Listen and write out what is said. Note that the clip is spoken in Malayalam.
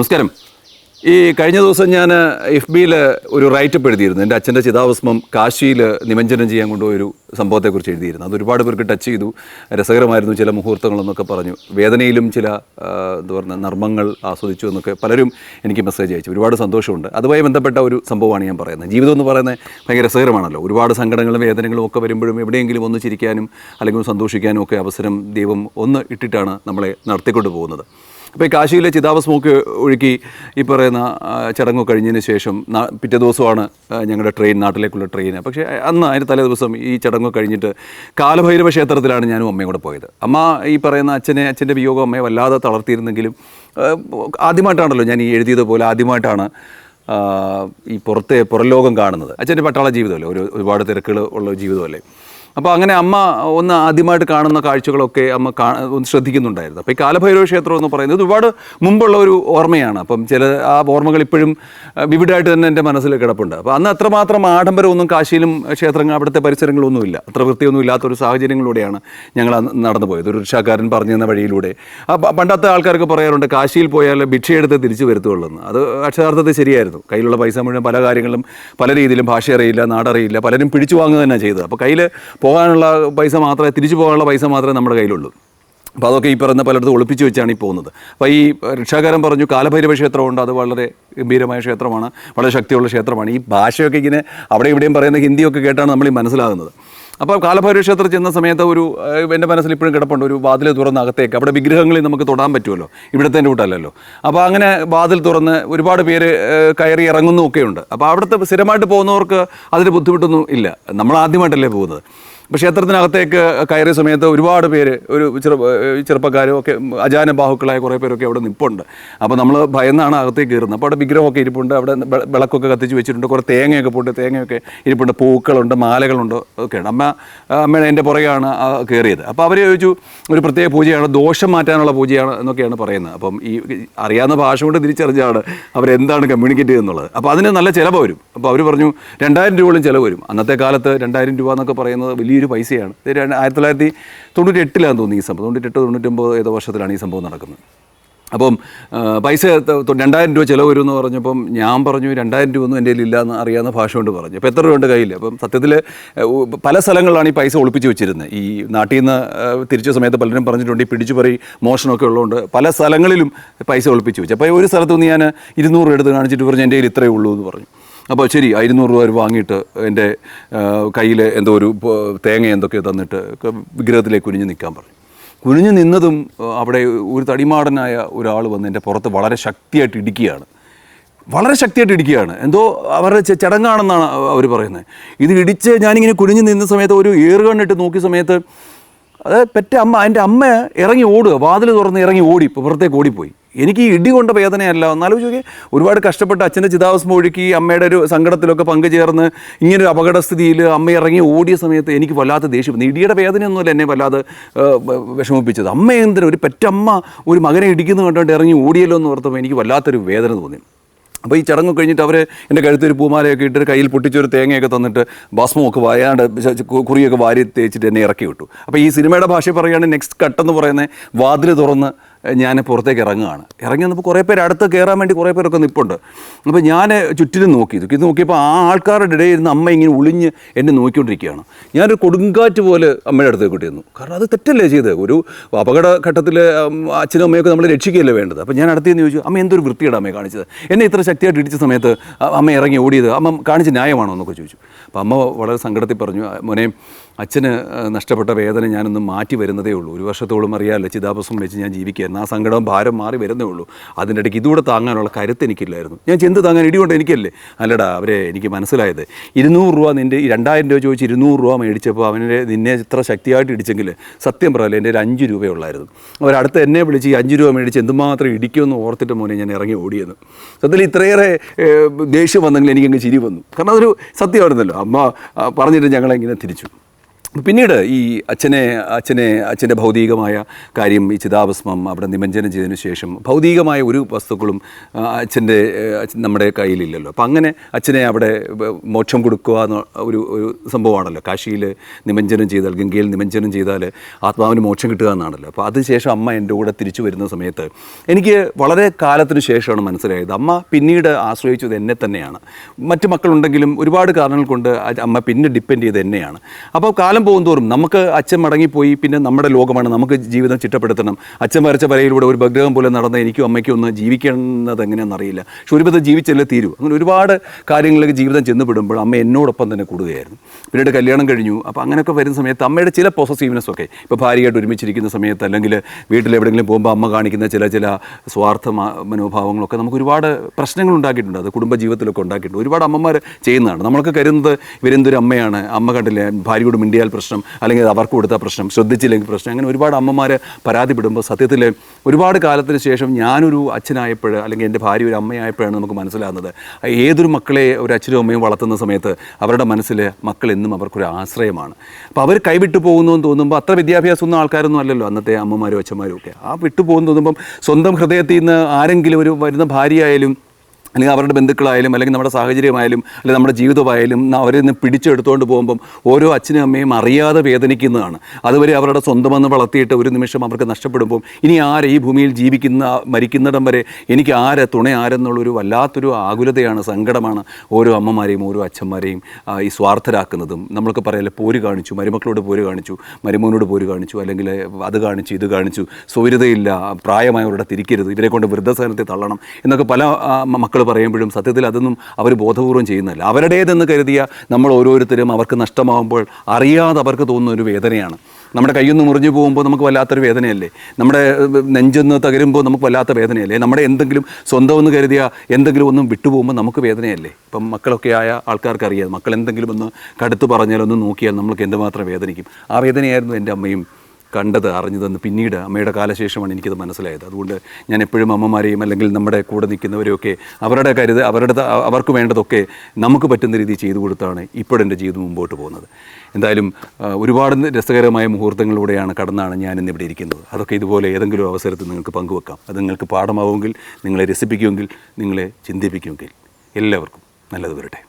നമസ്കാരം. ഈ കഴിഞ്ഞ ദിവസം ഞാൻ എഫ് ബിയിൽ ഒരു റൈറ്റപ്പ് എഴുതിയിരുന്നു. എന്റെ അച്ഛന്റെ ചിതാഭസ്മം കാശിയിൽ നിമഞ്ജനം ചെയ്യാൻ കൊണ്ടുപോയൊരു സംഭവത്തെക്കുറിച്ച് എഴുതിയിരുന്നു. അത് ഒരുപാട് പേർക്ക് ടച്ച് ചെയ്തു. രസകരമായിരുന്നു ചില മുഹൂർത്തങ്ങളെന്നൊക്കെ പറഞ്ഞു. വേദനയിലും ചില എന്താ പറയുക നർമ്മങ്ങൾ ആസ്വദിച്ചു എന്നൊക്കെ പലരും എനിക്ക് മെസ്സേജ് അയച്ചു. ഒരുപാട് സന്തോഷമുണ്ട്. അതുമായി ബന്ധപ്പെട്ട ഒരു സംഭവമാണ് ഞാൻ പറയുന്നത്. ജീവിതം എന്ന് പറയുന്നത് ഭയങ്കര രസകരമാണല്ലോ. ഒരുപാട് സങ്കടങ്ങളും വേദനകളും ഒക്കെ വരുമ്പോഴും എവിടെയെങ്കിലും ഒന്ന് ചിരിക്കാനും അല്ലെങ്കിൽ സന്തോഷിക്കാനും ഒക്കെ അവസരം ദൈവം ഒന്ന് ഇട്ടിട്ടാണ് നമ്മളെ നടത്തിക്കൊണ്ട് പോകുന്നത് അപ്പോൾ ഈ കാശിയിലെ ചിതാഭസ്മൊക്കെ ഒഴുക്കി ഈ പറയുന്ന ചടങ്ങ് കഴിഞ്ഞതിന് ശേഷം പിറ്റേ ദിവസമാണ് ഞങ്ങളുടെ ട്രെയിൻ നാട്ടിലേക്കുള്ള ട്രെയിൻ പക്ഷേ അന്ന് അതിന്റെ തലേ ദിവസം ഈ ചടങ്ങ് കഴിഞ്ഞിട്ട് കാലഭൈരവ ക്ഷേത്രത്തിലാണ് ഞാനും അമ്മയും കൂടെ പോയത്. അമ്മ ഈ പറയുന്ന അച്ഛനെ അച്ഛന്റെ വിയോഗം അമ്മയെ വല്ലാതെ തളർത്തിയിരുന്നെങ്കിലും ആദ്യമായിട്ടാണല്ലോ ഞാൻ ഈ എഴുതിയത് പോലെ ആദ്യമായിട്ടാണ് ഈ പുറത്തെ പുറലോകം കാണുന്നത്. അച്ഛന്റെ പട്ടാള ജീവിതമല്ലേ? ഒരു ഒരുപാട് തിരക്കുകൾ ഉള്ള ജീവിതമല്ലേ? അപ്പോൾ അങ്ങനെ അമ്മ ഒന്ന് ആദ്യമായിട്ട് കാണുന്ന കാഴ്ചകളൊക്കെ അമ്മ കാ ശ്രദ്ധിക്കുന്നുണ്ടായിരുന്നു. അപ്പോൾ ഈ കാലഭൈരവ ക്ഷേത്രം എന്ന് പറയുന്നത് ഒരുപാട് മുമ്പുള്ള ഒരു ഓർമ്മയാണ്. അപ്പം ചില ആ ഓർമ്മകൾ ഇപ്പോഴും വിവിഡായിട്ട് തന്നെ എന്റെ മനസ്സിൽ കിടപ്പുണ്ട്. അപ്പോൾ അന്ന് അത്രമാത്രം ആഡംബരമൊന്നും കാശിയിലും ക്ഷേത്രങ്ങൾ അവിടുത്തെ പരിസരങ്ങളൊന്നുമില്ല. അത്ര വൃത്തിയൊന്നും ഇല്ലാത്തൊരു സാഹചര്യങ്ങളിലൂടെയാണ് ഞങ്ങൾ നടന്നു പോയത്. ഒരു റിക്ഷാക്കാരൻ പറഞ്ഞു തന്ന വഴിയിലൂടെ. ആ പണ്ടത്തെ ആൾക്കാർക്ക് പറയാറുണ്ട് കാശിയിൽ പോയാൽ ഭിക്ഷയെടുത്ത് തിരിച്ചു വരുത്തുള്ളൂ എന്ന് അത് അക്ഷരാർത്ഥത്തിൽ ശരിയായിരുന്നു. കയ്യിലുള്ള പൈസ മുഴുവൻ പല കാര്യങ്ങളും പല രീതിയിലും ഭാഷ അറിയില്ല നാടറിയില്ല പലരും പിടിച്ചു വാങ്ങുക തന്നെ ചെയ്തത്. അപ്പോൾ കയ്യിൽ പോകാനുള്ള പൈസ മാത്രമേ തിരിച്ചു പോകാനുള്ള പൈസ മാത്രമേ നമ്മുടെ കയ്യിലുള്ളൂ. അപ്പോൾ അതൊക്കെ ഈ പറയുന്ന പലയിടത്തും ഒളിപ്പിച്ച് വെച്ചാണ് ഈ പോകുന്നത്. അപ്പോൾ ഈ രക്ഷാകാരൻ പറഞ്ഞു കാലഭൈരവ ക്ഷേത്രമുണ്ട് അത് വളരെ ഗംഭീരമായ ക്ഷേത്രമാണ് വളരെ ശക്തിയുള്ള ക്ഷേത്രമാണ്. ഈ ഭാഷയൊക്കെ ഇങ്ങനെ അവിടെ ഇവിടെയും പറയുന്ന ഹിന്ദിയൊക്കെ കേട്ടാണ് നമ്മൾ ഈ മനസ്സിലാകുന്നത്. അപ്പോൾ കാലഭൈരവ ക്ഷേത്രത്തിൽ ചെന്ന സമയത്ത് ഒരു എന്റെ മനസ്സിൽ ഇപ്പോഴും കിടപ്പുണ്ട് ഒരു വാതിൽ തുറന്ന് അകത്തേക്ക്. അവിടെ വിഗ്രഹങ്ങളിൽ നമുക്ക് തൊടാൻ പറ്റുമല്ലോ ഇവിടുത്തെ കൂട്ടല്ലല്ലോ അപ്പോൾ അങ്ങനെ വാതിൽ തുറന്ന് ഒരുപാട് പേര് കയറി ഇറങ്ങുന്നു ഒക്കെ ഉണ്ട് അപ്പോൾ അവിടുത്തെ സ്ഥിരമായിട്ട് പോകുന്നവർക്ക് അതിന് ബുദ്ധിമുട്ടൊന്നും ഇല്ല. നമ്മൾ ആദ്യമായിട്ടല്ലേ പോകുന്നത്. ക്ഷേത്രത്തിനകത്തേക്ക് കയറിയ സമയത്ത് ഒരുപാട് പേര് ഒരു ചെറു ചെറുപ്പക്കാരും ഒക്കെ അജാന ബാഹുക്കളായ കുറേ പേരൊക്കെ അവിടെ നിൽപ്പുണ്ട് അപ്പോൾ നമ്മൾ ഭയന്നാണ് അകത്തേക്ക് കയറുന്നത്. അപ്പോൾ അവിടെ വിഗ്രഹമൊക്കെ ഇരിപ്പുണ്ട്. അവിടെ വിളക്കൊക്കെ കത്തിച്ച് വെച്ചിട്ടുണ്ട്. കുറേ തേങ്ങയൊക്കെ പോട്ട് തേങ്ങയൊക്കെ ഇരിപ്പുണ്ട്. പൂക്കളുണ്ട്. മാലകളുണ്ട്. ഒക്കെയാണ് അമ്മ അമ്മ എന്റെ പുറകെയാണ് കയറിയത്. അപ്പോൾ അവർ ചോദിച്ചു ഒരു പ്രത്യേക പൂജയാണ്. ദോഷം മാറ്റാനുള്ള പൂജയാണ് എന്നൊക്കെയാണ് പറയുന്നത്. അപ്പം ഈ അറിയാവുന്ന ഭാഷ കൊണ്ട് തിരിച്ചറിഞ്ഞാണ് അവരെന്താണ് കമ്മ്യൂണിക്കേറ്റ് ചെയ്യുന്നത് അപ്പോൾ അതിന് നല്ല ചിലവ് വരും. അപ്പോൾ അവർ പറഞ്ഞു രണ്ടായിരം രൂപയോളം ചിലവ് വരും. അന്നത്തെ കാലത്ത് രണ്ടായിരം രൂപ എന്നൊക്കെ പറയുന്നത് വലിയൊരു പൈസയാണ്. ആയിരത്തി തൊള്ളായിരത്തി തൊണ്ണൂറ്റി എട്ടിലാണ് തോന്നുന്നു ഈ സംഭവം. തൊണ്ണൂറ്റെട്ട് തൊണ്ണൂറ്റൊമ്പത് ഏതോ വർഷത്തിലാണ് ഈ സംഭവം നടക്കുന്നത്. അപ്പം പൈസ രണ്ടായിരം രൂപ ചിലവ് വരും എന്ന് പറഞ്ഞപ്പം ഞാൻ പറഞ്ഞു രണ്ടായിരം രൂപ ഒന്നും എന്റെ കയ്യിൽ ഇല്ലയെന്ന് അറിയാവുന്ന ഭാഷ കൊണ്ട് പറഞ്ഞു. അപ്പോൾ എത്ര രൂപ ഉണ്ട് കയ്യിൽ? അപ്പം സത്യത്തിൽ പല സ്ഥലങ്ങളിലാണ് ഈ പൈസ ഒളിപ്പിച്ച് വെച്ചിരുന്നത് ഈ നാട്ടിൽ നിന്ന് തിരിച്ച സമയത്ത് പലരും പറഞ്ഞിട്ടുണ്ട് ഈ പിടിച്ചു പറി മോഷണമൊക്കെ ഉള്ളതുകൊണ്ട് പല സ്ഥലങ്ങളിലും പൈസ ഒളിപ്പിച്ച് വെച്ചു. അപ്പോൾ ഒരു സ്ഥലത്ത് നിന്ന് ഞാൻ ഇരുന്നൂറ് രൂപ എടുത്ത് കാണിച്ചിട്ട് പറഞ്ഞു എന്റെ കയ്യിൽ ഇത്രയേ ഉള്ളൂ എന്ന് പറഞ്ഞു. അപ്പോൾ ശരി ഇരുന്നൂറ് രൂപ വാങ്ങിയിട്ട് എന്റെ കയ്യിൽ എന്തോ ഒരു തേങ്ങ എന്തൊക്കെയോ തന്നിട്ട് വിഗ്രഹത്തിലേക്ക് കുനിഞ്ഞ് നിൽക്കാൻ പറഞ്ഞു. കുനിഞ്ഞു നിന്നതും അവിടെ ഒരു തടിമാടനായ ഒരാൾ വന്ന് എന്റെ പുറത്ത് വളരെ ശക്തിയായിട്ട് ഇടിക്കുകയാണ്. വളരെ ശക്തിയായിട്ട് ഇടിക്കുകയാണ്. എന്തോ അവരുടെ ചടങ്ങാണെന്നാണ് അവർ പറയുന്നത്. ഇത് ഇടിച്ച് ഞാനിങ്ങനെ കുനിഞ്ഞു നിന്ന സമയത്ത് ഒരു ഏറുകണ്ണിട്ട് നോക്കിയ സമയത്ത് അത് പെറ്റ അമ്മ എന്റെ അമ്മ ഇറങ്ങി ഓടുക വാതിൽ തുറന്ന് ഇറങ്ങി ഓടി പുറത്തേക്ക് ഓടിപ്പോയി. എനിക്ക് ഇടി കൊണ്ട വേദനയല്ല. എന്നാലും ചോദിക്കുക ഒരുപാട് കഷ്ടപ്പെട്ട് അച്ഛന്റെ ചിതാവസ്മ ഒഴുക്കി അമ്മയുടെ ഒരു സങ്കടത്തിലൊക്കെ പങ്കുചേർന്ന് ഇങ്ങനെ ഒരു അപകടസ്ഥിതിയിൽ അമ്മ ഇറങ്ങി ഓടിയ സമയത്ത് എനിക്ക് വല്ലാത്ത ദേഷ്യം. ഇടിയുടെ വേദനയൊന്നുമല്ല എന്നെ വല്ലാതെ വിഷമിപ്പിച്ചത്. അമ്മ എന്തിനും ഒരു പെറ്റമ്മ ഒരു മകനെ ഇടിക്കുന്നു കണ്ടുകൊണ്ട് ഇറങ്ങി ഓടിയല്ലോ എന്ന് ഓർത്തപ്പോൾ എനിക്ക് വല്ലാത്തൊരു വേദന തോന്നി. അപ്പോൾ ഈ ചടങ്ങ് കഴിഞ്ഞിട്ട് അവർ എന്റെ കഴുത്തൊരു പൂമാലയൊക്കെ ഇട്ട് കയ്യിൽ പൊട്ടിച്ചൊരു തേങ്ങയൊക്കെ തന്നിട്ട് ഭസ്മമൊക്കെ വായാണ്ട് കുറിയൊക്കെ വാരി തേച്ചിട്ട് എന്നെ ഇറക്കി വിട്ടു. അപ്പോൾ ഈ സിനിമയുടെ ഭാഷ പറയുകയാണെങ്കിൽ നെക്സ്റ്റ് കട്ടെന്ന് പറയുന്നത് വാതിൽ തുറന്ന് ഞാൻ പുറത്തേക്ക് ഇറങ്ങുകയാണ്. ഇറങ്ങി വന്നപ്പോൾ കുറേ പേര് അടുത്ത് കയറാൻ വേണ്ടി കുറേ പേരൊക്കെ നിൽപ്പുണ്ട് അപ്പോൾ ഞാൻ ചുറ്റിനും നോക്കി. ഇത് നോക്കിയപ്പോൾ ആ ആൾക്കാരുടെ ഇടയിൽ ഇരുന്ന് അമ്മ ഇങ്ങനെ ഒളിഞ്ഞ് എന്നെ നോക്കിക്കൊണ്ടിരിക്കുകയാണ്. ഞാനൊരു കൊടുങ്കാറ്റ് പോലെ അമ്മയുടെ അടുത്തേക്ക് വന്നു കാരണം അത് തെറ്റല്ലേ ചെയ്തത്? ഒരു അപകട ഘട്ടത്തിൽ അച്ഛനും അമ്മയൊക്കെ നമ്മൾ രക്ഷിക്കുകയല്ലേ വേണ്ടത്? അപ്പോൾ ഞാൻ അടുത്തേന്ന് നിന്ന് ചോദിച്ചു അമ്മ എന്തൊരു വൃത്തിയുടെ അമ്മയെ കാണിച്ചത്? എന്നെ ഇത്ര ശക്തിയായിട്ട് ഇടിച്ച സമയത്ത് അമ്മ ഇറങ്ങി ഓടിയത്? അമ്മ കാണിച്ച ന്യായമാണോ? എന്നൊക്കെ ചോദിച്ചു. അപ്പോൾ അമ്മ വളരെ സങ്കടത്തിൽ പറഞ്ഞു മോനെ അച്ഛന് നഷ്ടപ്പെട്ട വേദന ഞാനൊന്ന് മാറ്റി വരുന്നതേ ഉള്ളൂ. ഒരു വർഷത്തോളം അറിയാമല്ലോ ചിതാഭസ്മം വെച്ച് ഞാൻ ജീവിക്കുകയായിരുന്നു ആ സങ്കടം ഭാരം മാറി വരുന്നേ ഉള്ളൂ. അതിന്റെ ഇടയ്ക്ക് ഇതുകൂടെ താങ്ങാനുള്ള കരുത്ത് എനിക്കില്ലായിരുന്നു. ഞാൻ ചെന്ത് താങ്ങാൻ ഇടികൊണ്ട് എനിക്കല്ലേ? അല്ലടാ അവരെ എനിക്ക് മനസ്സിലായത്. ഇരുന്നൂറ് രൂപ നിന്റെ രണ്ടായിരം രൂപ ചോദിച്ച് ഇരുന്നൂറ് രൂപ മേടിച്ചപ്പോൾ അവനെ നിന്നെ ഇത്ര ശക്തിയായിട്ട് ഇടിച്ചെങ്കിൽ സത്യം പറയല്ലേ എന്റെ ഒരു അഞ്ച് രൂപയുള്ളായിരുന്നു അവരടുത്ത് എന്നെ വിളിച്ച് ഈ അഞ്ച് രൂപ മേടിച്ച് എന്തുമാത്രം ഇടിക്കുമെന്ന് ഓർത്തിട്ട് മോനെ ഞാൻ ഇറങ്ങി ഓടിയെന്ന്. സത്യത്തിൽ ഇത്രയേറെ ദേഷ്യം വന്നെങ്കിൽ എനിക്കങ്ങ് ചിരി വന്നു. കാരണം അതൊരു സത്യമായിരുന്നല്ലോ. അമ്മ പറഞ്ഞിട്ട് ഞങ്ങളെങ്ങനെ തിരിച്ചു. പിന്നീട് ഈ അച്ഛനെ അച്ഛനെ അച്ഛന്റെ ഭൗതികമായ കാര്യം ഈ ചിതാഭസ്മം അവിടെ നിമഞ്ജനം ചെയ്തതിനു ശേഷം ഭൗതികമായ ഒരു വസ്തുക്കളും അച്ഛന്റെ നമ്മുടെ കയ്യിലില്ലല്ലോ. അപ്പം അങ്ങനെ അച്ഛനെ അവിടെ മോക്ഷം കൊടുക്കുക എന്ന ഒരു ഒരു സംഭവമാണല്ലോ. കാശിയിൽ നിമഞ്ജനം ചെയ്താൽ ഗംഗയിൽ നിമഞ്ജനം ചെയ്താൽ ആത്മാവിന് മോക്ഷം കിട്ടുക എന്നാണല്ലോ. അപ്പോൾ അതിനുശേഷം അമ്മ എന്റെ കൂടെ തിരിച്ചു വരുന്ന സമയത്ത് എനിക്ക് വളരെ കാലത്തിന് ശേഷമാണ് മനസ്സിലായത്. അമ്മ പിന്നീട് ആശ്രയിച്ചത് എന്നെ തന്നെയാണ്. മറ്റു മക്കളുണ്ടെങ്കിലും ഒരുപാട് കാരണങ്ങൾ കൊണ്ട് അമ്മ പിന്നെ ഡിപ്പെൻഡ് ചെയ്ത് എന്നെയാണ്. അപ്പോൾ കാലം പോകുന്തോറും നമുക്ക് അച്ഛൻ മടങ്ങിപ്പോയി പിന്നെ നമ്മുടെ ലോകമാണ് നമുക്ക് ജീവിതം ചിട്ടപ്പെടുത്തണം. അച്ഛൻ വരച്ച വരയിലൂടെ ഒരു ബഗ്രഹം പോലെ നടന്ന എനിക്കും അമ്മയ്ക്കും ഒന്ന് ജീവിക്കുന്നത് എങ്ങനെയാണെന്നറിയില്ല പക്ഷെ ഒരു ജീവിച്ചല്ലേ തീരൂ. അങ്ങനെ ഒരുപാട് കാര്യങ്ങളിലേക്ക് ജീവിതം ചെന്നപ്പെടുമ്പോൾ അമ്മ എന്നോടൊപ്പം തന്നെ കൂടുകയായിരുന്നു. പിന്നീട് കല്യാണം കഴിഞ്ഞു. അപ്പോൾ അങ്ങനെയൊക്കെ വരുന്ന സമയത്ത് അമ്മയുടെ ചില പോസസീവ്നെസ് ഒക്കെ ഇപ്പോൾ ഭാര്യയായിട്ട് ഒരുമിച്ചിരിക്കുന്ന സമയത്ത് അല്ലെങ്കിൽ വീട്ടിൽ എവിടെയെങ്കിലും പോകുമ്പോൾ അമ്മ കാണിക്കുന്ന ചില ചില സ്വാർത്ഥ മനോഭാവങ്ങളൊക്കെ നമുക്ക് ഒരുപാട് പ്രശ്നങ്ങൾ ഉണ്ടാക്കിയിട്ടുണ്ട്. അത് കുടുംബ ജീവിതത്തിലൊക്കെ ഉണ്ടാക്കിയിട്ടുണ്ട്. ഒരുപാട് അമ്മമാർ ചെയ്യുന്നതാണ്. നമ്മളൊക്കെ കരുതുന്നത് ഇവരെന്തൊരു അമ്മയാണ്? അമ്മ കണ്ടില്ലേ ഭാര്യയോട് മിണ്ടിയാൽ പ്രശ്നം അല്ലെങ്കിൽ അവർക്ക് കൊടുത്ത പ്രശ്നം ശ്രദ്ധിച്ചില്ലെങ്കിൽ പ്രശ്നം അങ്ങനെ ഒരുപാട് അമ്മമാർ പരാതിപ്പെടുമ്പോൾ സത്യത്തിൽ ഒരുപാട് കാലത്തിന് ശേഷം ഞാനൊരു അച്ഛനായപ്പോൾ അല്ലെങ്കിൽ എന്റെ ഭാര്യ ഒരു അമ്മയായപ്പോഴാണ് നമുക്ക് മനസ്സിലാകുന്നത്. ഏതൊരു മക്കളെ ഒരു അച്ഛനും അമ്മയും വളർത്തുന്ന സമയത്ത് അവരുടെ മനസ്സിൽ മക്കൾ എന്നും അവർക്കൊരു ആശ്രയമാണ്. അപ്പോൾ അവർ കൈവിട്ടു പോകുന്നു എന്ന് തോന്നുമ്പോൾ അത്ര വിദ്യാഭ്യാസമൊന്നും ആൾക്കാരൊന്നും അല്ലല്ലോ അന്നത്തെ അമ്മമാരും അച്ഛന്മാരും ഒക്കെ. ആ വിട്ടുപോകുന്നു തോന്നുമ്പം സ്വന്തം ഹൃദയത്തിൽ നിന്ന് ആരെങ്കിലും ഒരു വരുന്ന ഭാര്യയായാലും അല്ലെങ്കിൽ അവരുടെ ബന്ധുക്കളായാലും അല്ലെങ്കിൽ നമ്മുടെ സാഹചര്യമായാലും അല്ലെങ്കിൽ നമ്മുടെ ജീവിതമായാലും അവരിൽ നിന്ന് പിടിച്ചെടുത്തുകൊണ്ട് പോകുമ്പം ഓരോ അച്ഛനും അമ്മയും അറിയാതെ വേദനിക്കുന്നതാണ്. അതുവരെ അവരുടെ സ്വന്തമെന്ന് വളർത്തിയിട്ട് ഒരു നിമിഷം അവർക്ക് നഷ്ടപ്പെടുമ്പോൾ ഇനി ആരെ ഈ ഭൂമിയിൽ ജീവിക്കുന്ന മരിക്കുന്നിടം വരെ എനിക്ക് ആര് തുണ ആരെന്നുള്ളൊരു വല്ലാത്തൊരു ആകുലതയാണ് സങ്കടമാണ് ഓരോ അമ്മമാരെയും ഓരോ അച്ഛന്മാരെയും ഈ സ്വാർത്ഥരാക്കുന്നതും. നമ്മൾക്ക് പറയല്ലേ പോര് കാണിച്ചു മരുമക്കളോട് പോര് കാണിച്ചു മരുമോനോട് പോര് കാണിച്ചു അല്ലെങ്കിൽ അത് കാണിച്ചു ഇത് കാണിച്ചു സ്വൈരതയില്ല പ്രായമായവരുടെ തിരിക്കരുത് ഇവരെ കൊണ്ട് വൃദ്ധസദനത്തെ തള്ളണം എന്നൊക്കെ പല മക്കൾ പറയുമ്പോഴും സത്യത്തിൽ അതൊന്നും അവർ ബോധപൂർവം ചെയ്യുന്നില്ല അവരുടേതെന്ന് കരുതിയ നമ്മൾ ഓരോരുത്തരും അവർക്ക് നഷ്ടമാകുമ്പോൾ അറിയാതെ അവർക്ക് തോന്നുന്ന ഒരു വേദനയാണ്. നമ്മുടെ കയ്യൊന്ന് മുറിഞ്ഞു പോകുമ്പോൾ നമുക്ക് വല്ലാത്തൊരു വേദനയല്ലേ? നമ്മുടെ നെഞ്ചെന്ന് തകരുമ്പോൾ നമുക്ക് വല്ലാത്ത വേദനയല്ലേ? നമ്മുടെ എന്തെങ്കിലും സ്വന്തമെന്ന് കരുതിയ എന്തെങ്കിലും ഒന്നും വിട്ടുപോകുമ്പോൾ നമുക്ക് വേദനയല്ലേ? ഇപ്പം മക്കളൊക്കെ ആയ ആൾക്കാർക്ക് അറിയാം. മക്കൾ എന്തെങ്കിലും ഒന്ന് കടുത്ത് പറഞ്ഞാൽ ഒന്ന് നോക്കിയാൽ നമ്മൾക്ക് എന്തുമാത്രം വേദനിക്കും. ആ വേദനയായിരുന്നു എന്റെ അമ്മയും കണ്ടത് അറിഞ്ഞതെന്ന് പിന്നീട് അമ്മയുടെ കാലശേഷമാണ് എനിക്കത് മനസ്സിലായത്. അതുകൊണ്ട് ഞാൻ എപ്പോഴും അമ്മമാരെയും അല്ലെങ്കിൽ നമ്മുടെ കൂടെ നിൽക്കുന്നവരെയൊക്കെ അവരുടെ കരുത് അവരുടെ അവർക്ക് വേണ്ടതൊക്കെ നമുക്ക് പറ്റുന്ന രീതിയിൽ ചെയ്തു കൊടുത്താണ് ഇപ്പോഴെന്റെ ജീവിതം മുമ്പോട്ട് പോകുന്നത്. എന്തായാലും ഒരുപാട് രസകരമായ മുഹൂർത്തങ്ങളിലൂടെയാണ് കടന്നാണ് ഞാൻ ഇന്നിവിടെ ഇരിക്കുന്നത്. അതൊക്കെ ഇതുപോലെ ഏതെങ്കിലും അവസരത്തിൽ നിങ്ങൾക്ക് പങ്കുവെക്കാം. അത് നിങ്ങൾക്ക് പാഠമാവുമെങ്കിൽ നിങ്ങളെ രസിപ്പിക്കുമെങ്കിൽ നിങ്ങളെ ചിന്തിപ്പിക്കുമെങ്കിൽ. എല്ലാവർക്കും നല്ലത് വരട്ടെ.